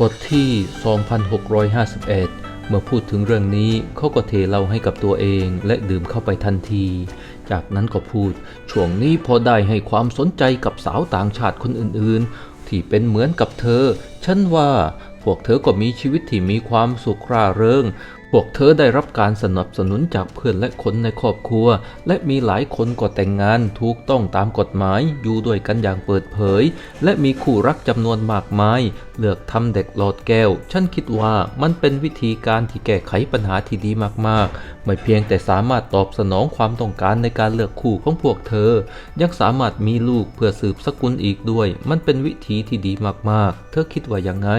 บทที่ 2651 เมื่อพูดถึงเรื่องนี้เขาก็เทเหล้าให้กับตัวเองและดื่มเข้าไปทันที จากนั้นก็พูด ช่วงนี้พอได้ให้ความสนใจกับสาวต่างชาติคนอื่นๆ ที่เป็นเหมือนกับเธอ ฉันว่าพวกเธอก็มีชีวิตที่มีความสุขร่าเริง พวกเธอได้รับการสนับสนุนจากเพื่อนและคนในครอบครัว และมีหลายคนก็แต่งงานถูกต้องตามกฎหมายอยู่ด้วยกันอย่างเปิดเผย และมีคู่รักจำนวนมากมาย เลือกทำเด็กหลอดแก้ว ฉันคิดว่ามันเป็นวิธีการที่แก้ไขปัญหาที่ดีมากๆ ไม่เพียงแต่สามารถตอบสนองความต้องการในการเลือกคู่ของพวกเธอ ยังสามารถมีลูกเพื่อสืบสกุลอีกด้วย มันเป็นวิธีที่ดีมากๆ เธอคิดว่ายังไง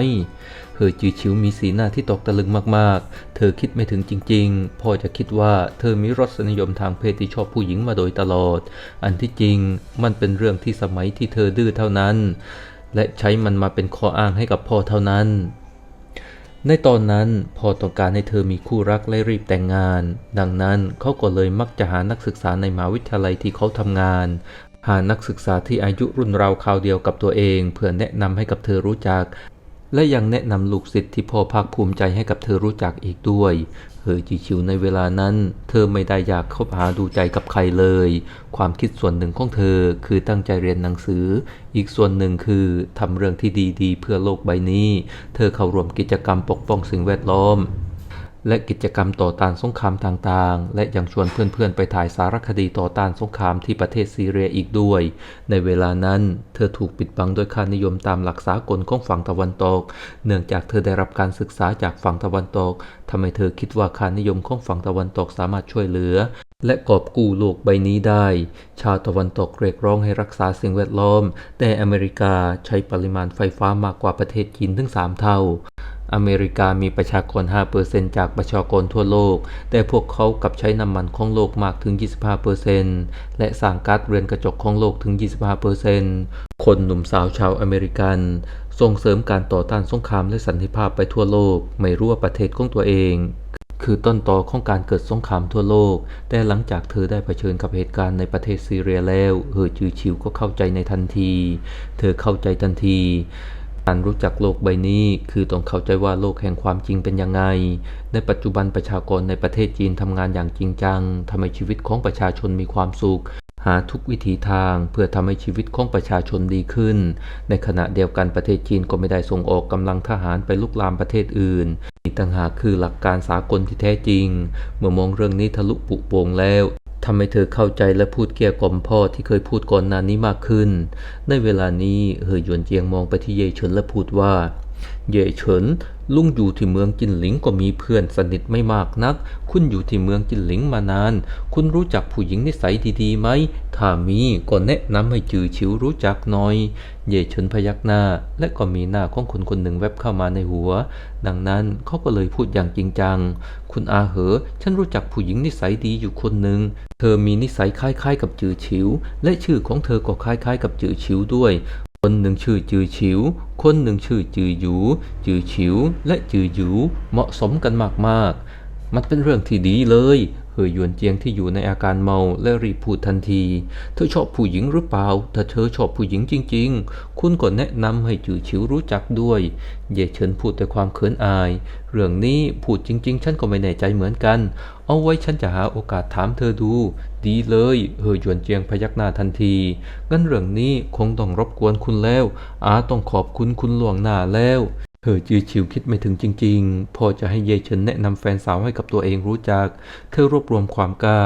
เฮอจือชิวมีสีหน้าที่ตกตะลึงมากๆ เธอคิดไม่ถึงจริงๆพ่อจะคิดว่าเธอมีรสนิยมทางเพศที่ชอบผู้หญิงมาโดยตลอด อันที่จริงมันเป็นเรื่องที่สมัยที่เธอดื้อเท่านั้น และใช้มันมาเป็นข้ออ้างให้กับพ่อเท่านั้น ในตอนนั้นพ่อต้องการให้เธอมีคู่รักและรีบแต่งงาน ดังนั้นเขาก็เลยมักจะหานักศึกษาในมหาวิทยาลัยที่เขาทำงาน หานักศึกษาที่อายุรุ่นราวคราวเดียวกับตัวเอง เพื่อแนะนำให้กับเธอรู้จัก และยังแนะนำลูกศิษย์ที่พ่อภาคภูมิใจให้กับเธอรู้จักอีกด้วย เฮอจีชิวในเวลานั้น เธอไม่ได้อยากเข้าหาดูใจกับใครเลย ความคิดส่วนหนึ่งของเธอคือตั้งใจเรียนหนังสือ อีกส่วนหนึ่งคือทำเรื่องที่ดีๆ เพื่อโลกใบนี้ เธอเข้าร่วมกิจกรรมปกป้องสิ่งแวดล้อม และกิจกรรมต่อต้านสงครามต่างๆ และยังชวนเพื่อนๆ ไปถ่ายสารคดีต่อต้านสงครามที่ประเทศซีเรียอีกด้วย ในเวลานั้นเธอถูกปิดบังด้วยค่านิยมตามหลักสากลของฝั่งตะวันตก เนื่องจากเธอได้รับการศึกษาจากฝั่งตะวันตกทำให้เธอคิดว่าค่านิยมของฝั่งตะวันตกสามารถช่วยเหลือ และกอบกู้โลกใบนี้ได้ ชาวตะวันตกเรียกร้องให้รักษาสิ่งแวดล้อม แต่อเมริกาใช้ปริมาณไฟฟ้ามากกว่าประเทศจีนถึง 3 เท่า อเมริกามีประชากร 5%จากประชากรทั่วโลก แต่พวกเขากลับใช้น้ำมันของโลกมากถึง 25%และสร้างก๊าซเรือนกระจกของโลกถึง 25%คนหนุ่มสาวชาวอเมริกัน ส่งเสริมการต่อต้านสงครามและสันติภาพไปทั่วโลก ไม่รู้ว่าประเทศของตัวเอง คือต้นตอของการเกิดสงครามทั่วโลก แต่หลังจากเธอได้เผชิญกับเหตุการณ์ในประเทศซีเรียแล้ว เฮอจือชิวก็เข้าใจในทันที เธอเข้าใจทันที การรู้จักโลกใบนี้คือต้องเข้าใจว่าโลกแห่งความจริงเป็นยังไง ในปัจจุบันประชากรในประเทศจีนทำงานอย่างจริงจังทำให้ชีวิตของประชาชนมีความสุข หาทุกวิถีทางเพื่อทำให้ชีวิตของประชาชนดีขึ้น ในขณะเดียวกันประเทศจีนก็ไม่ได้ส่งออกกำลังทหารไปลุกลามประเทศอื่นนี่ต่างหากคือหลักการสากลที่แท้จริง เมื่อมองเรื่องนี้ทะลุปุโปร่งแล้ว ทำให้เธอเข้าใจและพูดเกี่ยวกับพ่อที่เคยพูดก่อนนานนี้มากขึ้น ในเวลานี้เฮอหยวนเจียงมองไปที่เย่เฉินและพูดว่า เย่เฉินลุงอยู่ที่เมืองจินหลิงก็มีเพื่อนสนิทไม่มากนัก คุณอยู่ที่เมืองจินหลิงมานาน คุณรู้จักผู้หญิงนิสัยดีๆไหม ถ้ามีก็แนะนำให้จือชิวรู้จักหน่อย เย่เฉินพยักหน้า และก็มีหน้าของคนคนหนึ่งแวบเข้ามาในหัว ดังนั้นเขาก็เลยพูดอย่างจริงจัง คุณอาเหอ ฉันรู้จักผู้หญิงนิสัยดีอยู่คนหนึ่ง เธอมีนิสัยคล้ายๆ กับจือฉิว และชื่อของเธอก็คล้ายๆ กับจือฉิวด้วย คนหนึ่งชื่อจือฉิว คนหนึ่งชื่อจือหยู จือฉิว และจือหยูเหมาะสมกันมากๆ มันเป็นเรื่องที่ดีเลย อหยวนเจียงที่อยู่ในอาการเมาและรีบพูดทันที เธอชอบผู้หญิงหรือเปล่า ถ้าเธอชอบผู้หญิงจริง ๆ คุณก็แนะนำให้จือฉิวรู้จักด้วย เย่เฉินพูดด้วยความเขินอาย เรื่องนี้พูดจริง ๆ ฉันก็ไม่แน่ใจเหมือนกัน เอาไว้ฉันจะหาโอกาสถามเธอดู ดีเลยเฮอหยวนเจียงพยักหน้าทันทีงั้นเรื่องนี้คงต้องรบกวนคุณแล้วอาต้องขอบคุณคุณล่วงหน้าแล้ว เฮอจือชิวคิดไม่ถึงจริง ๆ พอจะให้เยเฉินแนะนำแฟนสาวให้กับตัวเองรู้จัก เธอรวบรวมความกล้า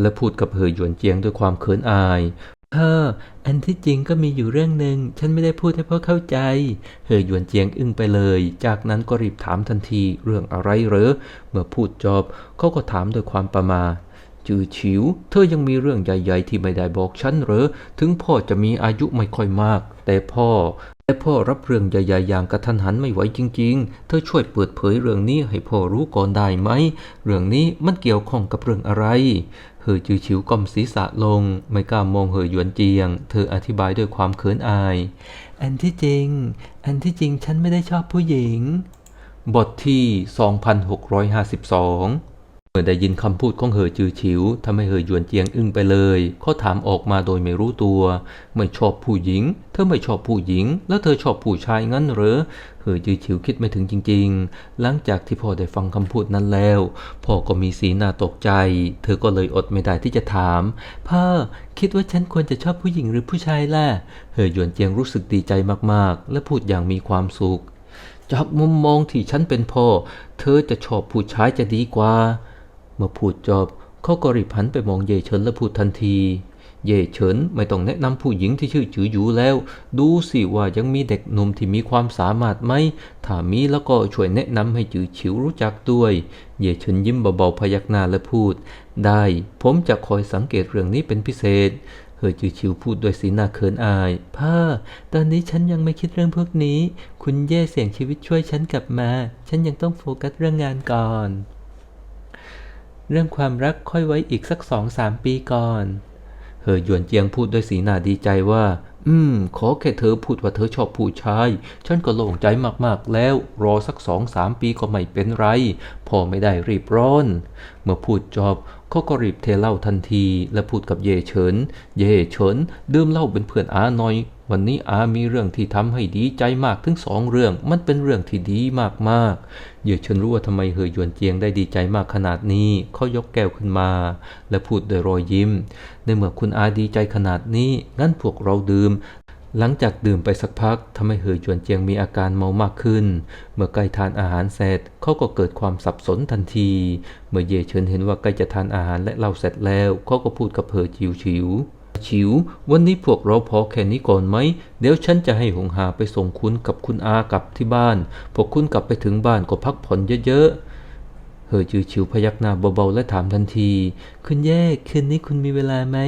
และพูดกับเฮอหยวนเจียงด้วยความเขินอายเอออันที่จริงก็มีอยู่เรื่องหนึ่งฉันไม่ได้พูดให้พ่อเข้าใจเฮอหยวนเจียงอึ้งไปเลย จากนั้นก็รีบถามทันทีเรื่องอะไรเหรอ เมื่อพูดจบเขาก็ถามด้วยความประมาจือฉิว เธอยังมีเรื่องใหญ่ ๆ ที่ไม่ได้บอกฉันเหรอ ถึงพ่อจะมีอายุไม่ค่อยมาก แต่พ่อ แต่พ่อรับเรื่องใหญ่ๆอย่างกระทันหันไม่ไหวจริง ๆ เธอช่วยเปิดเผยเรื่องนี้ให้พ่อรู้ก่อนได้ไหม เรื่องนี้มันเกี่ยวข้องกับเรื่องอะไร เฮอจือฉิวก้มศีรษะลง ไม่กล้ามองเฮอหยวนเจียง เธออธิบายด้วยความเขินอาย อันที่จริง อันที่จริงฉันไม่ได้ชอบผู้หญิง บทที่ 2652 เมื่อได้ยินคำพูดของเหอจือฉิวทำให้เหอหยวนเจียงอึ้งไปเลยเขาถามออกมาโดยไม่รู้ตัว ไม่ชอบผู้หญิง เธอไม่ชอบผู้หญิง แล้วเธอชอบผู้ชายงั้นเหรอเหอจือฉิวคิดไม่ถึงจริง ๆ หลังจากที่พ่อได้ฟังคำพูดนั้นแล้ว พ่อก็มีสีหน้าตกใจ เธอก็เลยอดไม่ได้ที่จะถาม พ่อคิดว่าฉันควรจะชอบผู้หญิงหรือผู้ชายล่ะเหอหยวนเจียงรู้สึกดีใจมากๆ และพูดอย่างมีความสุขจากมุมมองที่ฉันเป็นพ่อ เธอจะชอบผู้ชายจะดีกว่า เมื่อพูดจบเขาก็รีบหันไปมองเย่เฉินและพูดทันที เย่เฉินไม่ต้องแนะนำผู้หญิงที่ชื่อจือหยูแล้ว ดูสิว่ายังมีเด็กหนุ่มที่มีความสามารถไหม ถ้ามีแล้วก็ช่วยแนะนำให้จือฉิวรู้จักด้วย เย่เฉินยิ้มเบาๆพยักหน้าและพูด ได้ ผมจะคอยสังเกตเรื่องนี้เป็นพิเศษเฮอจือชิวพูดด้วยสีหน้าเขินอาย พ่อ ตอนนี้ฉันยังไม่คิดเรื่องพวกนี้ คุณเย่เสี่ยงชีวิตช่วยฉันกลับมา ฉันยังต้องโฟกัสเรื่องงานก่อน เรื่องความรักค่อยไว้อีกสักสองสามปีก่อน เฮอหยวนเจียงพูดด้วยสีหน้าดีใจว่า อืม ขอแค่เธอพูดว่าเธอชอบผู้ชาย ฉันก็โล่งใจมากๆแล้ว รอสักสองสามปีก็ไม่เป็นไร พอไม่ได้รีบร้อน เมื่อพูดจบเขาก็รีบเทเหล้าทันที และพูดกับเย่เฉิน เย่เฉินดื่มเหล้าเป็นเพื่อนอาหน่อย วันนี้อามีเรื่องที่ทำให้ดีใจมากถึงสองเรื่อง มันเป็นเรื่องที่ดีมากๆ เย่เฉินรู้ว่าทำไมเฮอหยวนเจียงได้ดีใจมากขนาดนี้เขายกแก้วขึ้นมา และพูดด้วยรอยยิ้ม ในเมื่อคุณอาดีใจขนาดนี้ งั้นพวกเราดื่มหลังจากดื่มไปสักพักทำให้เหอจวนเจียงมีอาการเมามากขึ้น เมื่อใกล้ทานอาหารเสร็จเขาก็เกิดความสับสนทันที เมื่อเย่เฉินเห็นว่าใกล้จะทานอาหารและเหล้าเสร็จแล้วเขาก็พูดกับเหอชิวชิว ชิว วันนี้พวกเราพอแค่นี้ก่อนไหม เดี๋ยวฉันจะให้หงหาไปส่งคุณกับคุณอากลับที่บ้าน พวกคุณกลับไปถึงบ้านก็พักผ่อนเยอะๆเหอจือชิวพยักหน้าเบาๆและถามทันที คุณแย่คืนนี้คุณมีเวลาไหม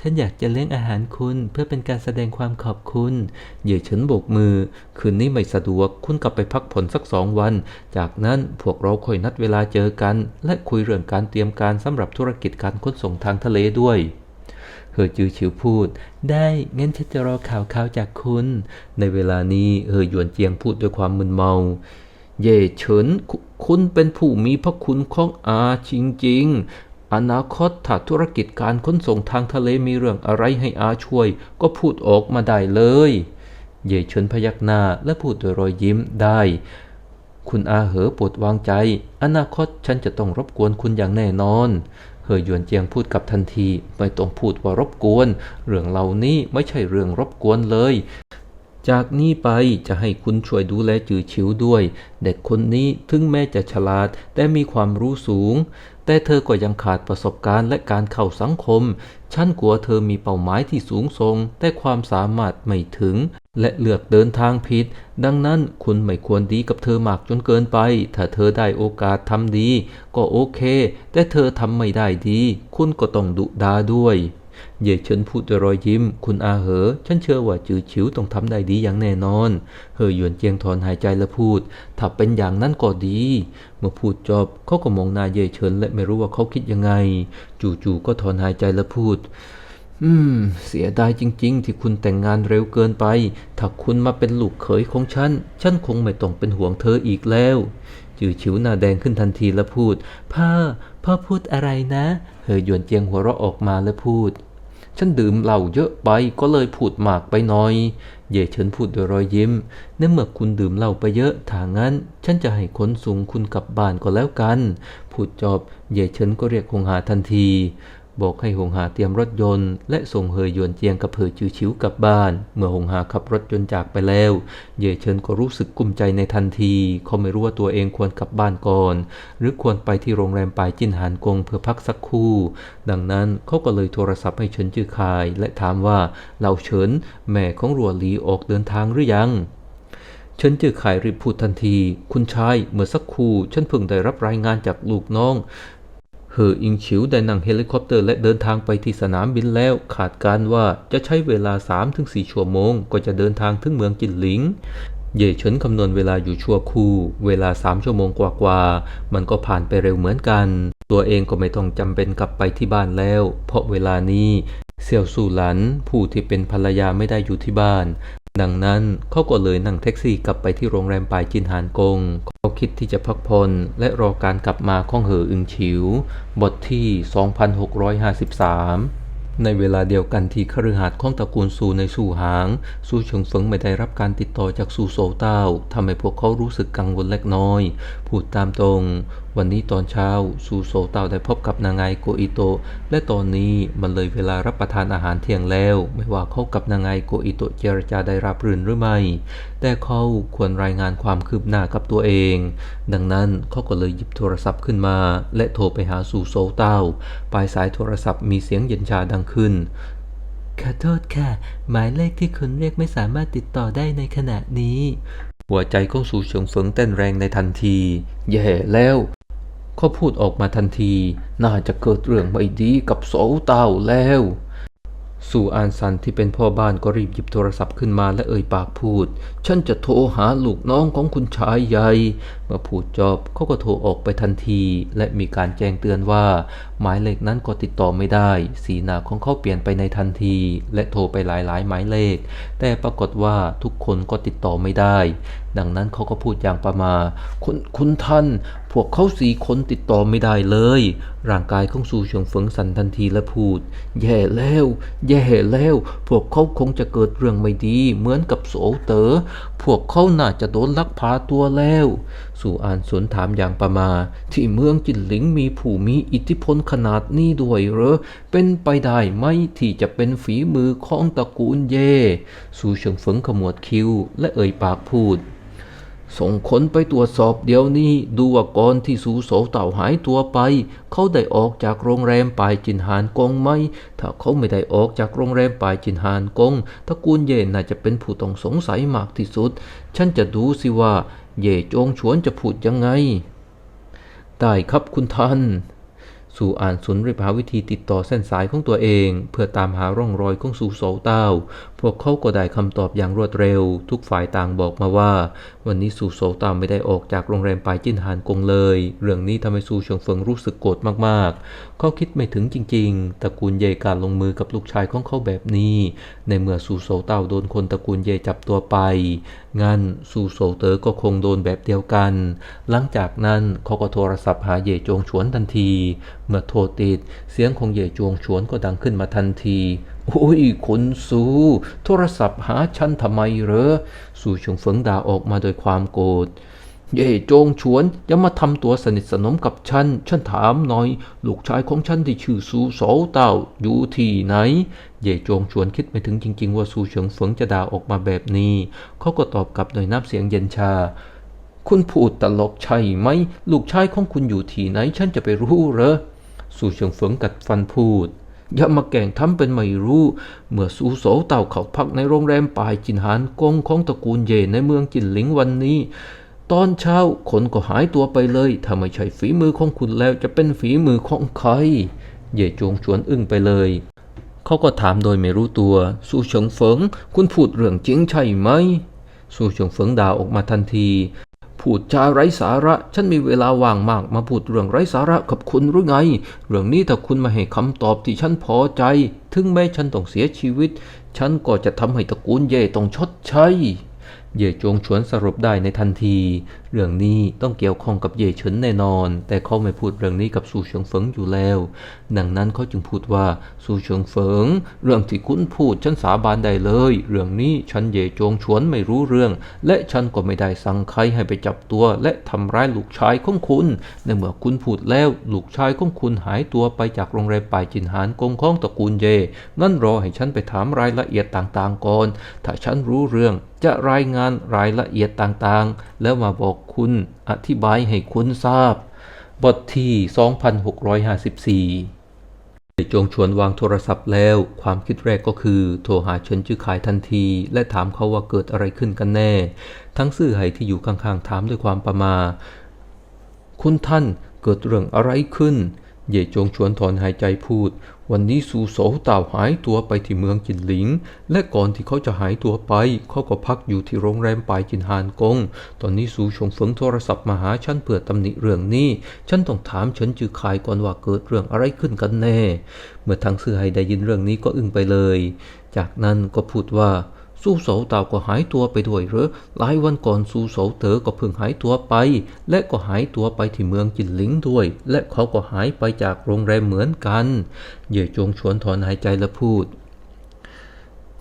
ฉันอยากจะเลี้ยงอาหารคุณเพื่อเป็นการแสดงความขอบคุณเหย่เฉินโบกมือ คืนนี้ไม่สะดวก คุณกลับไปพักผ่อนสักสองวัน จากนั้นพวกเราค่อยนัดเวลาเจอกัน และคุยเรื่องการเตรียมการสำหรับธุรกิจการขนส่งทางทะเลด้วย เหอจือฉิวพูด ได้งั้นฉันจะรอข่าวข่าวจากคุณ ในเวลานี้เหอหยวนเจียงพูดด้วยความมึนเมา เย่เฉินคุคุณเป็นผู้มีพระคุณของอาจริงๆ อนาคตถ้าธุรกิจการขนส่งทางทะเลมีเรื่องอะไรให้อาช่วย ก็พูดออกมาได้เลย เย่เฉินพยักหน้าและพูดด้วยรอยยิ้มได้คุณอาเหอปรดวางใจ อนาคตฉันจะต้องรบกวนคุณอย่างแน่นอน เหยหยวนเจียงพูดกับทันที ไม่ต้องพูดว่ารบกวน เรื่องเหล่านี้ไม่ใช่เรื่องรบกวนเลย จากนี้ไปจะให้คุณช่วยดูแลจือฉิวด้วย เด็กคนนี้ถึงแม้จะฉลาดแต่มีความรู้สูง แต่เธอก็ยังขาดประสบการณ์และการเข้าสังคม ฉันกลัวเธอมีเป้าหมายที่สูงส่งแต่ความสามารถไม่ถึง และเลือกเดินทางผิด ดังนั้นคุณไม่ควรดีกับเธอมากจนเกินไป ถ้าเธอได้โอกาสทำดี ก็โอเค แต่เธอทำไม่ได้ดี คุณก็ต้องดุดาด้วย เย่เฉินพูดด้วยรอยยิ้ม คุณอาเหอ ฉันเชื่อว่าจือฉิวต้องทำได้ดีอย่างแน่นอนเหอหยวนเจียงถอนหายใจและพูด ถ้าเป็นอย่างนั้นก็ดี เมื่อพูดจบเขาก็มองหน้าเย่เฉินและไม่รู้ว่าเขาคิดยังไง จู่ๆก็ถอนหายใจและพูดอืม เสียดายจริง ๆ ที่คุณแต่งงานเร็วเกินไป ถ้าคุณมาเป็นลูกเขยของฉัน ฉันคงไม่ต้องเป็นห่วงเธออีกแล้ว จือฉิวหน้าแดงขึ้นทันทีและพูด พ่อ พ่อพูดอะไรนะเหอหยวนเจียงหัวเราะออกมาและพูด ฉันดื่มเหล้าเยอะไปก็เลยพูดมากไปหน่อย เย่เฉินพูดด้วยรอยยิ้มในเมื่อคุณดื่มเหล้าไปเยอะถ้างั้น ฉันจะให้ขนส่งคุณกลับบ้านก็แล้วกัน พูดจบ เย่เฉินก็เรียกคงหาทันที บอกให้หงหาเตรียมรถยนต์ และส่งเฮยยวนเจียงกับเฮอจือชิวกลับบ้าน เมื่อหงหาขับรถยนต์จากไปแล้ว เย่เฉินก็รู้สึกกุ้มใจในทันที เขาไม่รู้ว่าตัวเองควรกลับบ้านก่อน หรือควรไปที่โรงแรมปลายจินหานกงเพื่อพักสักครู่ ดังนั้นเขาก็เลยโทรศัพท์ให้เฉินจื้อคาย และถามว่าเราเฉินแม่ของรัวหลีออกเดินทางหรือยังเฉินจื้อขายรีบพูดทันที คุณชาย เมื่อสักครู่ ฉันเพิ่งได้รับรายงานจากลูกน้อง เหออิงฉิวได้นั่งเฮลิคอปเตอร์และเดินทางไปที่สนามบินแล้ว ขาดการว่าจะใช้เวลา 3-4 ชั่วโมง ก็จะเดินทางถึงเมืองจินหลิง เย่เฉินคำนวณเวลาอยู่ชั่วคู่ เวลา 3 ชั่วโมงกว่าๆ มันก็ผ่านไปเร็วเหมือนกัน ตัวเองก็ไม่ต้องจำเป็นกลับไปที่บ้านแล้ว เพราะเวลานี้เสี่ยวสู่หลันผู้ที่เป็นภรรยาไม่ได้อยู่ที่บ้าน ดังนั้นเขาก็เลยนั่งแท็กซี่กลับไปที่โรงแรมปายจินหานกง เขาคิดที่จะพักผ่อนและรอการกลับมาของเหออึงฉิว บทที่ 2653ในเวลาเดียวกันที่คฤหาสน์ของตระกูลซูในสู่หางซูเฉิงเฟิงไม่ได้รับการติดต่อจากซูโซเต้าทำให้พวกเขารู้สึกกังวลเล็กน้อย พูดตามตรง วันนี้ตอนเช้าซูโซเต้าได้พบกับนางไงโกอิโตะและตอนนี้มันเลยเวลารับประทานอาหารเที่ยงแล้ว ไม่ว่าเขากับนางไงโกอิโตะเจรจาได้ราบรื่นหรือไม่ แต่เขาควรรายงานความคืบหน้ากับตัวเอง ดังนั้นเขาก็เลยหยิบโทรศัพท์ขึ้นมา และโทรไปหาซูโซเต้าปลายสายโทรศัพท์มีเสียงเย็นชาดังขึ้นขอโทษค่ะ หมายเลขที่คุณเรียกไม่สามารถติดต่อได้ในขณะนี้ หัวใจของสูเฉิงเฟิงเต้นแรงในทันที แย่แล้ว เขาพูดออกมาทันที น่าจะเกิดเรื่องไม่ดีกับโสเต้าแล้ว สู่อานซันที่เป็นพ่อบ้านก็รีบหยิบโทรศัพท์ขึ้นมาและเอ่ยปากพูด ฉันจะโทรหาลูกน้องของคุณชายใหญ่ เมื่อพูดจบเขาก็โทรออกไปทันที และมีการแจ้งเตือนว่าหมายเลขนั้นก็ติดต่อไม่ได้ สีหน้าของเขาเปลี่ยนไปในทันที และโทรไปหลายๆหมายเลข แต่ปรากฏว่าทุกคนก็ติดต่อไม่ได้ ดังนั้นเขาก็พูดอย่างประมาคุณคุณท่าน พวกเขาสี่คนติดต่อไม่ได้เลย ร่างกายของซูเฉิงเฟิงสั่นทันทีและพูด แย่แล้ว แย่แล้ว พวกเขาคงจะเกิดเรื่องไม่ดี เหมือนกับโสเตอ๋อพวกเขาน่าจะโดนลักพาตัวแล้วสู่อ่านสวนถามอย่างประมา ที่เมืองจินหลิงมีผู้มีอิทธิพลขนาดนี้ด้วยเหรอ เป็นไปได้ไหมที่จะเป็นฝีมือของตระกูลเย่ สู่เฉิงเฟิงขมวดคิ้วและเอ่ยปากพูด ส่งคนไปตรวจสอบเดี๋ยวนี้ดูว่าก่อนที่สูโสเต่าหายตัวไป เขาได้ออกจากโรงแรมปายจินหานกงไหม ถ้าเขาไม่ได้ออกจากโรงแรมปายจินหานกงตระกูลเย่น่าจะเป็นผู้ต้องสงสัยมากที่สุด ฉันจะดูสิว่า เย่จงฉวนจะพูดยังไง ได้ครับคุณท่าน สู่อ่านสุนรีบหาวิธีติดต่อเส้นสายของตัวเอง เพื่อตามหาร่องรอยของสู่โสเต้า วกเขาก็ได้คำตอบอย่างรวดเร็ว ทุกฝ่ายต่างบอกมาว่า วันนี้สู่โสเต้าไม่ได้ออกจากโรงแรมปายจิ้นหานกงเลย เรื่องนี้ทำให้สู่เฉิงเฟิงรู้สึกโกรธมากๆ เขาคิดไม่ถึงจริงๆ ตระกูลเย่การลงมือกับลูกชายของเขาแบบนี้ ในเมื่อสู่โสเต้าโดนคนตระกูลเย่จับตัวไป งั้นสู่โสเต๋อก็คงโดนแบบเดียวกัน หลังจากนั้นเขาก็โทรศัพท์หาเย่จงฉวนทันที เมื่อโทรติด เสียงของเย่จงฉวนก็ดังขึ้นมาทันที โอ้ยคุณสูโทรศัพท์หาฉันทำไมเหรอ สู่ชงเฟิงด่าออกมาโดยความโกรธ เย่โจงฉวนอย่ามาทำตัวสนิทสนมกับฉัน ฉันถามหน่อย ลูกชายของฉันที่ชื่อซูโสเต้าอยู่ที่ไหน เย่โจงฉวนคิดไม่ถึงจริง ๆ ว่าซูเฉิงเฟิงจะด่าออกมาแบบนี้ เขาก็ตอบกลับโดยน้ำเสียงเย็นชาคุณพูดตลกใช่ไหม ลูกชายของคุณอยู่ที่ไหน ฉันจะไปรู้เหรอ สู่เฉิงเฟิงกัดฟันพูด อย่ามาแกล้งทำเป็นไม่รู้ เมื่อสูโสเต่าเขาพักในโรงแรมป่ายจินหานกงของตระกูลเย่ในเมืองจินหลิงวันนี้ ตอนเช้าคนก็หายตัวไปเลย ถ้าไม่ใช่ฝีมือของคุณแล้วจะเป็นฝีมือของใคร เย่จงชวนอึ้งไปเลยเขาก็ถามโดยไม่รู้ตัว สูเฉิงเฟิง คุณพูดเรื่องจริงใช่ไหม สูเฉิงเฟิงด่าออกมาทันที พูดจาไร้สาระ ฉันมีเวลาว่างมากมาพูดเรื่องไร้สาระกับคุณหรือไง เรื่องนี้ถ้าคุณมาให้คำตอบที่ฉันพอใจ ถึงแม้ฉันต้องเสียชีวิต ฉันก็จะทำให้ตระกูลเย่ต้องชดใช้ เย่จงฉวนสรุปได้ในทันที เรื่องนี้ต้องเกี่ยวข้องกับเย่เฉินแน่นอน แต่เขาไม่พูดเรื่องนี้กับสู่เฉิงเฟิงอยู่แล้ว ดังนั้นเขาจึงพูดว่าสู่เฉิงเฟิง เรื่องที่คุณพูดฉันสาบานได้เลย เรื่องนี้ฉันเย่จงฉวนไม่รู้เรื่อง และฉันก็ไม่ได้สั่งใครให้ไปจับตัว และทำร้ายลูกชายของคุณ ในเมื่อคุณพูดแล้วลูกชายของคุณหายตัวไปจากโรงแรมป่ายจินหานกงของตระกูลเย่งั้นรอให้ฉันไปถามรายละเอียดต่างๆก่อน ถ้าฉันรู้เรื่อง จะรายงานรายละเอียดต่างๆ แล้วมาบอกคุณอธิบายให้คุณทราบ บทที่ 2654จงชวนวางโทรศัพท์แล้ว ความคิดแรกก็คือ โทรหาเฉินจื้อขายทันที และถามเขาว่าเกิดอะไรขึ้นกันแน่ ทั้งซื่อไหที่อยู่ข้างๆถามด้วยความประมา คุณท่านเกิดเรื่องอะไรขึ้น เย่จงชวนถอนหายใจพูด วันนี้สูโสเต่าหายตัวไปที่เมืองจินหลิง และก่อนที่เขาจะหายตัวไป เขาก็พักอยู่ที่โรงแรมปายจินฮานกง ตอนนี้สูชงเฟิงโทรศัพท์มาหาฉันเพื่อตำหนิเรื่องนี้ ฉันต้องถามเฉินจือคายก่อนว่าเกิดเรื่องอะไรขึ้นกันแน่ เมื่อทางซื่อไฮได้ยินเรื่องนี้ก็อึ้งไปเลย จากนั้นก็พูดว่า สสู้โสเต่าก็หายตัวไปด้วยหรือหลายวันก่อนสู้โสเต๋อก็เพิ่งหายตัวไป และก็หายตัวไปที่เมืองจินหลิงด้วย และเขาก็หายไปจากโรงแรมเหมือนกันเย่จงชวนถอนหายใจและพูด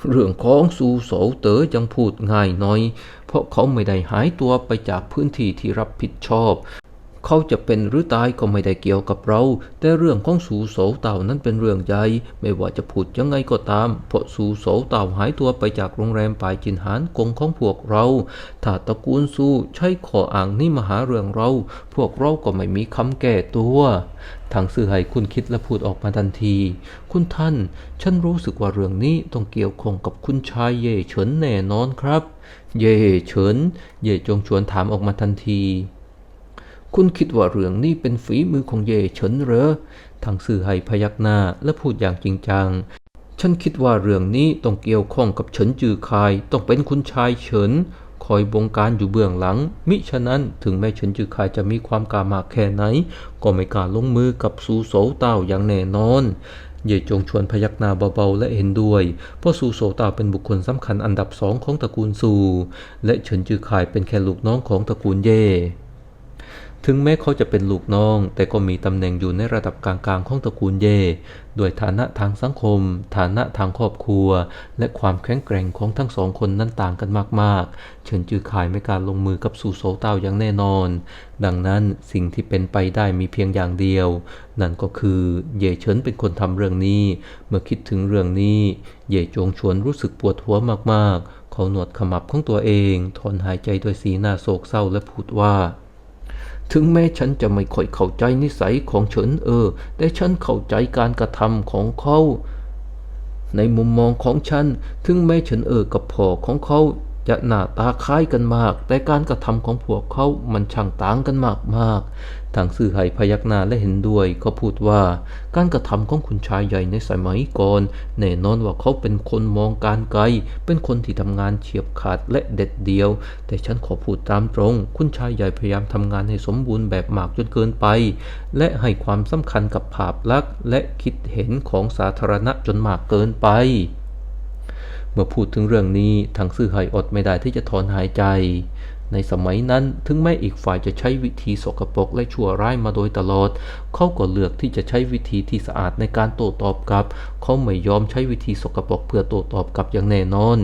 เรื่องของซูโสเต๋อยังพูดง่ายหน่อย เพราะเขาไม่ได้หายตัวไปจากพื้นที่ที่รับผิดชอบ เขาจะเป็นหรือตายก็ไม่ได้เกี่ยวกับเรา แต่เรื่องของสูโสเต่านั้นเป็นเรื่องใหญ่ ไม่ว่าจะพูดยังไงก็ตาม เพราะสูโสเต่าหายตัวไปจากโรงแรมป่ายจินหานกงของพวกเรา ถ้าตระกูลซูใช้ขออ่างนี่มาหาเรื่องเรา พวกเราก็ไม่มีคำแก้ตัวทางสื่อให้คุณคิดและพูดออกมาทันที คุณท่าน ฉันรู้สึกว่าเรื่องนี้ต้องเกี่ยวข้องกับคุณชายเย่เฉินแน่นอนครับ เย่เฉิน เย่จงชวนถามออกมาทันที คุณคิดว่าเรื่องนี้เป็นฝีมือของเย่เฉินเหรอทางสื่อให้พยักหน้าและพูดอย่างจริงจัง ฉันคิดว่าเรื่องนี้ต้องเกี่ยวข้องกับเฉินจือคาย ต้องเป็นคุณชายเฉินคอยบงการอยู่เบื้องหลัง มิฉะนั้นถึงแม้เฉินจือคายจะมีความกล้ามากแค่ไหน ก็ไม่กล้าลงมือกับซูโสเต้าอย่างแน่นอน เย่จงชวนพยักหน้าเบาๆและเห็นด้วย เพราะซูโสเต้าเป็นบุคคลสำคัญอันดับสองของตระกูลซู และเฉินจือคายเป็นแค่ลูกน้องของตระกูลเย่ ถึงแม้เขาจะเป็นลูกน้อง แต่ก็มีตำแหน่งอยู่ในระดับกลางๆของตระกูลเย่ด้วยฐานะทางสังคม ฐานะทางครอบครัว และความแข็งแกร่งของทั้งสองคนนั้นต่างกันมากๆ เฉินจือขายไม่การลงมือกับสู่โซเต้าอย่างแน่นอน ดังนั้นสิ่งที่เป็นไปได้มีเพียงอย่างเดียว นั่นก็คือเย่เฉินเป็นคนทำเรื่องนี้ เมื่อคิดถึงเรื่องนี้ เย่จงชวนรู้สึกปวดหัวมากๆ เขาหนวดขมับของตัวเอง ถอนหายใจด้วยสีหน้าโศกเศร้าและพูดว่า ถึงแม้ฉันจะไม่ค่อยเข้าใจนิสัยของเฉินเออ แต่ฉันเข้าใจการกระทำของเขา ในมุมมองของฉัน ถึงแม้เฉินเออกับพ่อของเขา จะหน้าตาคล้ายกันมาก แต่การกระทำของพวกเขามันช่างต่างกันมากมากทางสื่อไหพยักหน้าและเห็นด้วยเขาพูดว่า การกระทำของคุณชายใหญ่ในสมัยก่อนแน่นอนว่าเขาเป็นคนมองการไกล เป็นคนที่ทำงานเฉียบขาดและเด็ดเดียว แต่ฉันขอพูดตามตรง คุณชายใหญ่พยายามทำงานให้สมบูรณ์แบบมากจนเกินไป และให้ความสำคัญกับภาพลักษณ์และคิดเห็นของสาธารณะจนมากเกินไป เมื่อพูดถึงเรื่องนี้ทางซื่อไหอดไม่ได้ที่จะถอนหายใจ ในสมัยนั้นถึงแม้อีกฝ่ายจะใช้วิธีสกปรกและชั่วร้ายมาโดยตลอด เขาก็เลือกที่จะใช้วิธีที่สะอาดในการโต้ตอบกลับ เขาไม่ยอมใช้วิธีสกปรกเพื่อโต้ตอบกลับอย่างแน่นอน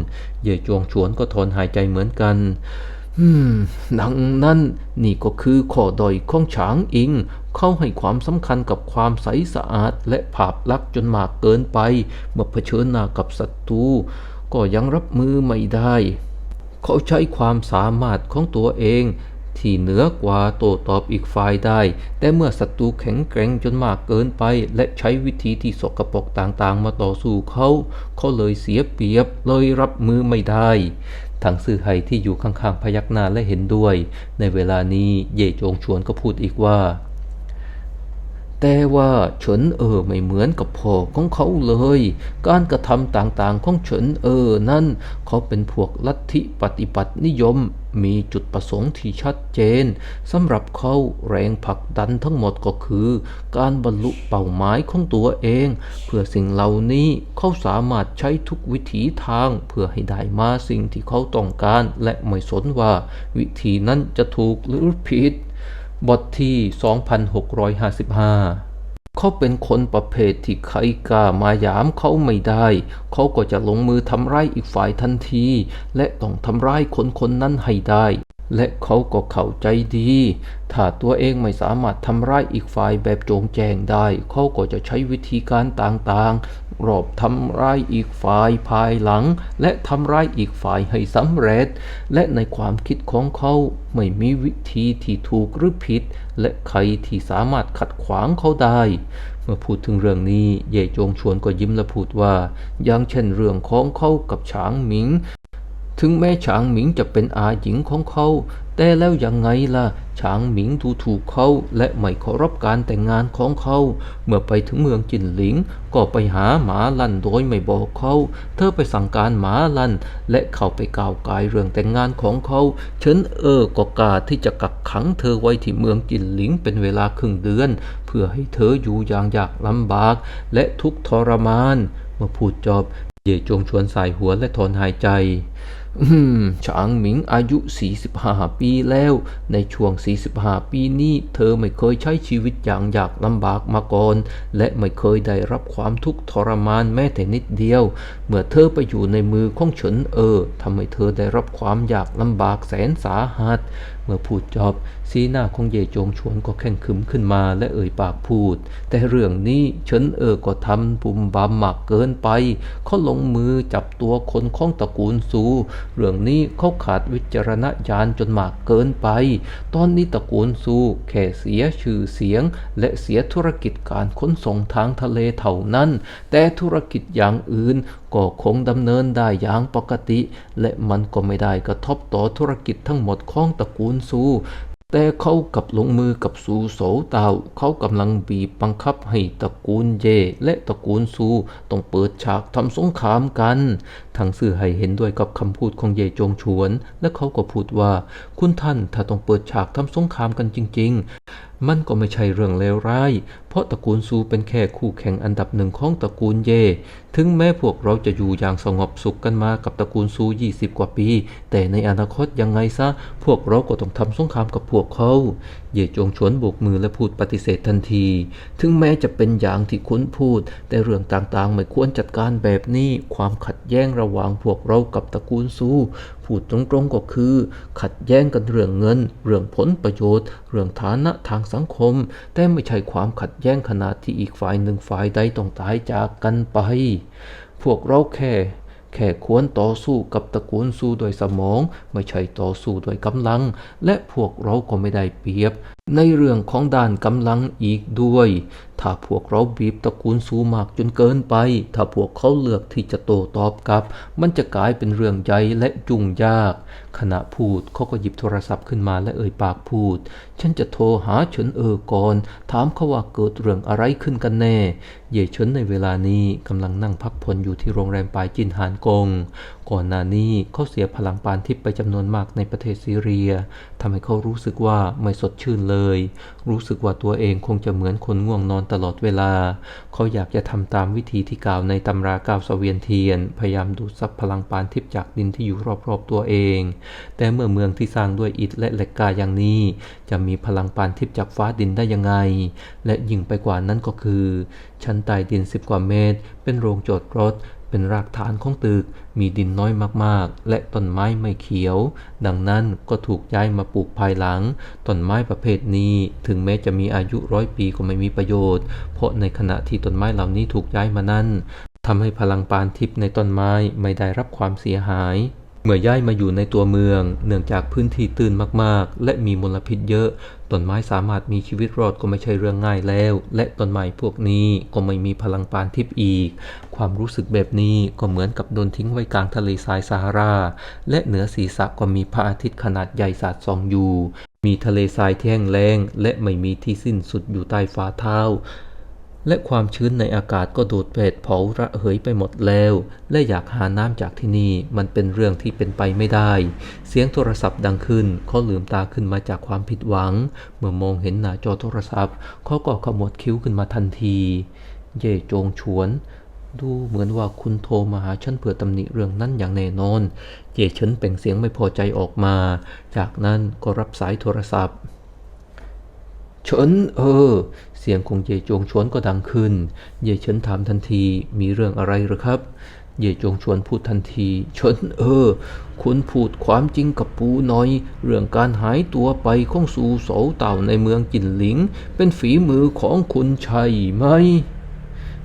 เย่จวงฉวนก็ถอนหายใจเหมือนกันดังนั้นนี่ก็คือข้อด้อยของฉางอิง เขาให้ความสำคัญกับความใสสะอาดและภาพลักษณ์จนมากเกินไป เมื่อเผชิญหน้ากับศัตรู ก็ยังรับมือไม่ได้ เขาใช้ความสามารถของตัวเองที่เหนือกว่าโต้ตอบอีกฝ่ายได้ แต่เมื่อศัตรูแข็งแกร่งจนมากเกินไป และใช้วิธีที่สกปรกต่างๆ มาต่อสู้เขา เขาเลยเสียเปรียบเลยรับมือไม่ได้ทางสื่อไห้ที่อยู่ข้างๆพยักหน้าและเห็นด้วย ในเวลานี้เย่จงชวนก็พูดอีกว่า แต่ว่าเฉินเออไม่เหมือนกับพ่อของเขาเลย การกระทำต่างๆของเฉินเออนั่นเขาเป็นพวกลัทธิปฏิบัตินิยม มีจุดประสงค์ที่ชัดเจนสำหรับเขาแรงผลักดันทั้งหมดก็คือ การบรรลุเป้าหมายของตัวเอง เพื่อสิ่งเหล่านี้เขาสามารถใช้ทุกวิถีทางเพื่อให้ได้มาสิ่งที่เขาต้องการ และไม่สนว่าวิธีนั้นจะถูกหรือผิด บทที่ 2655 เขาเป็นคนประเภทที่ใครกล้ามาหยามเขาไม่ได้ เขาก็จะลงมือทำร้ายอีกฝ่ายทันที และต้องทำร้ายคนคนนั้นให้ได้ และเขาก็เข้าใจดี ถ้าตัวเองไม่สามารถทำร้ายอีกฝ่ายแบบโจงแจ้งได้ เขาก็จะใช้วิธีการต่างๆ รอบทำร้ายอีกฝ่ายภายหลัง และทำร้ายอีกฝ่ายให้สำเร็จ และในความคิดของเขาไม่มีวิธีที่ถูกหรือผิด และใครที่สามารถขัดขวางเขาได้ เมื่อพูดถึงเรื่องนี้ เย่จงชวนก็ยิ้มและพูดว่า อย่างเช่นเรื่องของเขากับฉางหมิง ถึงแม้ฉางหมิงจะเป็นอาหญิงของเขา แต่แล้วยังไงล่ะ ฉางหมิงดูถูกเขาและไม่เคารพการแต่งงานของเขา เมื่อไปถึงเมืองจินหลิง ก็ไปหาหมาลันโดยไม่บอกเขา เธอไปสั่งการหมาลัน และเข้าไปกล่าวกายเรื่องแต่งงานของเขาเฉินเออก็กาที่จะกักขังเธอไว้ที่เมืองจินหลิงเป็นเวลาครึ่งเดือน เพื่อให้เธออยู่อย่างยากลำบากและทุกทรมาน เมื่อพูดจบ ย่จงชวนสายหัวและถอนหายใจ อืมฉางหมิงอายุ 45 ปีแล้ว ในช่วง 45 ปีนี้ เธอไม่เคยใช้ชีวิตอย่างยากลำบากมาก่อน และไม่เคยได้รับความทุกข์ทรมานแม้แต่นิดเดียว เมื่อเธอไปอยู่ในมือของเฉินเออทำให้เธอได้รับความยากลำบากแสนสาหัส เมื่อพูดจบ สีหน้าของเย่จงชวนก็แข็งขรึมขึ้นมาและเอ่ยปากพูด แต่เรื่องนี้เฉินเออก็ทำบุมบามหมักเกินไป เขาลงมือจับตัวคนของตระกูลซู เรื่องนี้เขาขาดวิจารณญาณจนมากเกินไป ตอนนี้ตระกูลซูแค่เสียชื่อเสียง และเสียธุรกิจการขนส่งทางทะเลเท่านั้น แต่ธุรกิจอย่างอื่นก็คงดำเนินได้อย่างปกติ และมันก็ไม่ได้กระทบต่อธุรกิจทั้งหมดของตระกูลซู แต่เขากับลงมือกับซูโสเต่าเขากำลังบีบบังคับให้ตระกูลเย และตระกูลซูต้องเปิดฉากทำสงครามกัน ทางสื่อให้เห็นด้วยกับคำพูดของเยจงชวน และเขาก็พูดว่า คุณท่านถ้าต้องเปิดฉากทำสงครามกันจริง ๆ มันก็ไม่ใช่เรื่องเลวร้าย เพราะตระกูลซูเป็นแค่คู่แข่งอันดับหนึ่งของตระกูลเย ถึงแม้พวกเราจะอยู่อย่างสงบสุขกันมากับตระกูลซู 20 กว่าปี แต่ในอนาคตยังไงซะ พวกเราก็ต้องทำสงครามกับพวกเขาเย่จงชวนโบกมือและพูดปฏิเสธทันที ถึงแม้จะเป็นอย่างที่คุณพูด แต่เรื่องต่างๆ ไม่ควรจัดการแบบนี้ ความขัดแย้งระหว่างพวกเรากับตระกูลซูพูดตรงๆก็คือ ขัดแย้งกันเรื่องเงิน เรื่องผลประโยชน์ เรื่องฐานะทางสังคม แต่ไม่ใช่ความขัดแย้งขนาดที่อีกฝ่ายหนึ่งฝ่ายใดต้องตายจากกันไป พวกเราแค่ แค่ควรต่อสู้กับตระกูลซูด้วยสมอง ไม่ใช่ต่อสู้ด้วยกำลัง และพวกเราก็ไม่ได้เปรียบ ในเรื่องของด้านกำลังอีกด้วย ถ้าพวกเราบีบตระกูลซูมากจนเกินไป ถ้าพวกเขาเลือกที่จะโต้ตอบกลับ มันจะกลายเป็นเรื่องใหญ่และยุ่งยาก ขณะพูดเขาก็หยิบโทรศัพท์ขึ้นมาและเอ่ยปากพูด ฉันจะโทรหาเฉินเออก่อน ถามเขาว่าเกิดเรื่องอะไรขึ้นกันแน่ เย่เฉินในเวลานี้กำลังนั่งพักผ่อนอยู่ที่โรงแรมปายจินหานกง ก่อนหน้านี้เขาเสียพลังปานทิพย์ไปจำนวนมากในประเทศซีเรียทำให้เขารู้สึกว่าไม่สดชื่นเลย รู้สึกว่าตัวเองคงจะเหมือนคนง่วงนอนตลอดเวลา เขาอยากจะทำตามวิธีที่กล่าวในตำรากาวสเวียนเทียน พยายามดูดซับพลังปานทิพย์จากดินที่อยู่รอบๆตัวเอง แต่เมื่อเมืองที่สร้างด้วยอิฐและเหล็กกาอย่างนี้ จะมีพลังปานทิพย์จากฟ้าดินได้ยังไง และยิ่งไปกว่านั้นก็คือ ชั้นใต้ดินสิบกว่าเมตร เป็นโรงจอดรถ เป็นรากฐานของตึกมีดินน้อยมากๆ และต้นไม้ไม่เขียว ดังนั้นก็ถูกย้ายมาปลูกภายหลัง ต้นไม้ประเภทนี้ถึงแม้จะมีอายุร้อยปีก็ไม่มีประโยชน์ เพราะในขณะที่ต้นไม้เหล่านี้ถูกย้ายมานั้นทำให้พลังปานทิพย์ในต้นไม้ไม่ได้รับความเสียหาย เมื่อย้ายมาอยู่ในตัวเมือง เนื่องจากพื้นที่ตื้นมากๆ และมีมลพิษเยอะ ต้นไม้สามารถมีชีวิตรอดก็ไม่ใช่เรื่องง่ายแล้ว และต้นไม้พวกนี้ก็ไม่มีพลังปานทิพย์อีก ความรู้สึกแบบนี้ก็เหมือนกับโดนทิ้งไว้กลางทะเลทรายซาฮารา และเหนือศีรษะก็มีพระอาทิตย์ขนาดใหญ่สาดส่องอยู่ มีทะเลทรายที่แห้งแล้งและไม่มีที่สิ้นสุดอยู่ใต้ฝ่าเท้า และความชื้นในอากาศก็ดูดเผดเผาระเหยไปหมดแล้ว และอยากหาน้ำจากที่นี่มันเป็นเรื่องที่เป็นไปไม่ได้ เสียงโทรศัพท์ดังขึ้นเขาลืมตาขึ้นมาจากความผิดหวัง เมื่อมองเห็นหน้าจอโทรศัพท์เขาก็ขมวดคิ้วขึ้นมาทันที เย่จงฉวน ดูเหมือนว่าคุณโทรมาหาฉันเพื่อตำหนิเรื่องนั้นอย่างแน่นอน เย่เฉินเปล่งเสียงไม่พอใจออกมา จากนั้นก็รับสายโทรศัพท์ เฉินเออ เสียงของเย่จงชวนก็ดังขึ้น เย่เฉินถามทันทีมีเรื่องอะไรหรือครับ เย่จงชวนพูดทันทีเฉินเออ คุณพูดความจริงกับปูหน่อย เรื่องการหายตัวไปของสูโสเต่าในเมืองจินหลิง เป็นฝีมือของคุณใช่ไหม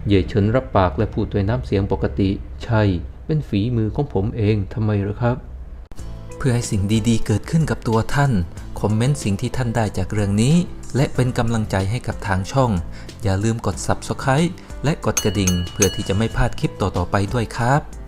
เย่เฉินรับปากและพูดด้วยน้ำเสียงปกติ ใช่ เป็นฝีมือของผมเองทำไมหรือครับเพื่อให้สิ่งดีๆ เกิดขึ้นกับตัวท่าน คอมเมนต์สิ่งที่ท่านได้จากเรื่องนี้ และเป็นกำลังใจให้กับทางช่อง อย่าลืมกด Subscribe และกดกระดิ่ง เพื่อที่จะไม่พลาดคลิปต่อๆไปด้วยครับ